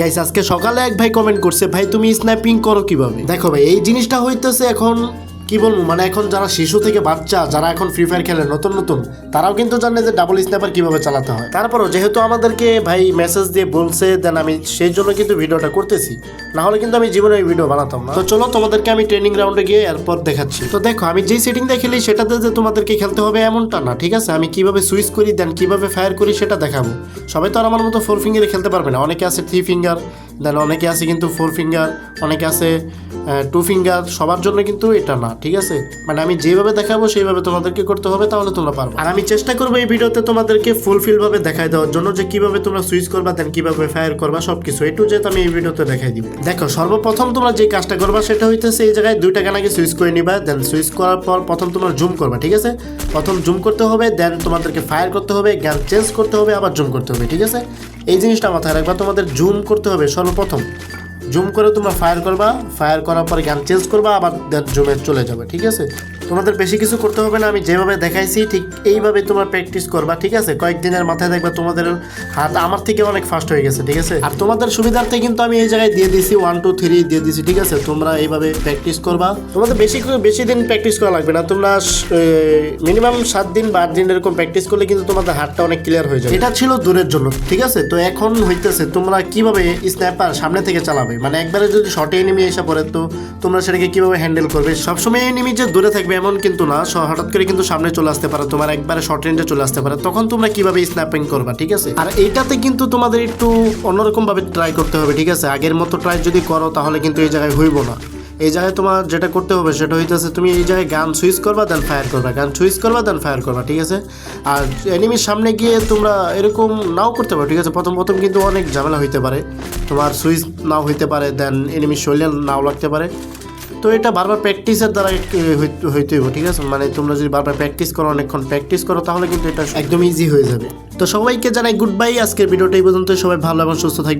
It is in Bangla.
গাইস আজকে সকালে এক ভাই কমেন্ট করছে, ভাই, তুমি স্ন্যাপিং করো কীভাবে? দেখো ভাই, এই জিনিসটা হইতেছে এখন কি বলব মানে এখন যারা শিশু থেকে বাচ্চা, যারা এখন ফ্রি ফায়ার খেলে নতুন নতুন, তারাও কিন্তু জানে যে ডাবল স্ন্যাপার কীভাবে চালাতে হয়। তারপরও যেহেতু আমাদেরকে ভাই মেসেজ দিয়ে বলছে দেন আমি সেই জন্য কিন্তু ভিডিওটা করতেছি। না হলে কিন্তু আমি জীবনে এই ভিডিও বানাতাম না। তো চলো তোমাদেরকে আমি ট্রেনিং গ্রাউন্ডে গিয়ে এরপর দেখাচ্ছি। তো দেখো, আমি যেই সেটিং দিয়ে খেলি, সেটাতে যে তোমাদেরকে খেলতে হবে এমনটা না, ঠিক আছে? আমি কীভাবে সুইচ করি দেন কীভাবে ফায়ার করি, সেটা দেখাবো। সবাই তো আর আমার মতো ফোর ফিঙ্গারে খেলতে পারবে না। অনেকে আছে থ্রি ফিঙ্গার দেন অনেকে আছে কিন্তু ফোর ফিঙ্গার অনেকে আছে টু ফিঙ্গার সবার জন্য কিন্তু এটা না, ঠিক আছে? মানে আমি যেভাবে দেখাবো, সেইভাবে তোমাদেরকে করতে হবে, তাহলে তোমরা পারবে। আর আমি চেষ্টা করব এই ভিডিওতে তোমাদেরকে ফুলফিল ভাবে দেখাই দেওয়ার জন্য যে কীভাবে তোমরা সুইচ করবা দেন কীভাবে ফায়ার করবা সব কিছু যেহেতু আমি এই ভিডিওতে দেখাই দিব। দেখো, সর্বপ্রথম তোমরা যে কাজটা করবা, সেটা হইতেছে এই জায়গায় দুইটা গানাকে সুইচ করে নিবা দেন সুইচ করার পর প্রথম তোমার জুম করবা, ঠিক আছে? প্রথম জুম করতে হবে দেন তোমাদেরকে ফায়ার করতে হবে জ্ঞান চেঞ্জ করতে হবে, আবার জুম করতে হবে, ঠিক আছে? এই জিনিসটা মাথায় রাখবা, তোমাদের জুম করতে হবে সর্বপ্রথম। জুম করে তোমরা ফায়ার করবা। ফায়ার করার পর গান চেঞ্জ করবা, আবার জুমে চলে যাবে, ঠিক আছে? তোমাদের বেশি কিছু করতে হবে না, আমি যেভাবে দেখাইছি ঠিক এইভাবে তোমরা প্র্যাকটিস করবা, ঠিক আছে? কয়েকদিনের মাথায় দেখবা তোমাদের হাত আমার থেকে অনেক ফাস্ট হয়ে গেছে, ঠিক আছে? আর তোমাদের সুবিধার্থে কিন্তু আমি এই জায়গায় দিয়ে দিছি ওয়ান টু থ্রি দিয়ে দিছি, ঠিক আছে? তোমরা এইভাবে প্র্যাকটিস করবা। তোমাদের বেশি বেশি দিন প্র্যাকটিস করা লাগবে না, তোমরা মিনিমাম সাত দিন বা আট দিন এরকম প্র্যাকটিস করলে কিন্তু তোমাদের হাতটা অনেক ক্লিয়ার হয়ে যাবে। এটা ছিল দূরের জন্য, ঠিক আছে? তো এখন হইতেছে তোমরা কীভাবে স্ন্যাপার সামনে থেকে চালাবে? মানে একবারে যদি শর্টে এনিমি এসে পড়ে, তো তোমরা সেটাকে কীভাবে হ্যান্ডেল করবে? সবসময় এনিমি যে দূরে থাকবে এমন কিন্তু না হঠাৎ করে কিন্তু সামনে চলে আসতে পারে, তোমার একবারে শর্ট রেঞ্জে চলে আসতে পারে। তখন তোমরা কীভাবে স্ন্যাপিং করবা, ঠিক আছে? আর এইটাতে কিন্তু তোমাদের একটু অন্যরকম ভাবে ট্রাই করতে হবে, ঠিক আছে? আগের মতো ট্রাই যদি করো, তাহলে কিন্তু এই জায়গায় হইব না। এই জায়গায় তোমার যেটা করতে হবে, সেটা হইতেছে তুমি এই জায়গায় গান সুইচ করবা দেন ফায়ার করবা। গান সুইচ করবা দেন ফায়ার করবা, ঠিক আছে? আর এনিমির সামনে গিয়ে তোমরা এরকম নাও করতে পারো, ঠিক আছে? প্রথম প্রথম কিন্তু অনেক ঝামেলা হইতে পারে। তোমার সুইচ নাও হইতে পারে দেন এনিমির শরীরে নাও লাগতে পারে। তো এটা বারবার প্র্যাকটিসের দ্বারা হইতে হইব ঠিক আছে? মানে তোমরা যদি বারবার প্র্যাকটিস করো অনেকক্ষণ প্র্যাকটিস করো তাহলে কিন্তু এটা একদম ইজি হয়ে যাবে। তো সবাইকে জানাই গুড বাই আজকের ভিডিওটা এই পর্যন্ত সবাই ভালো এবং সুস্থ থাকবে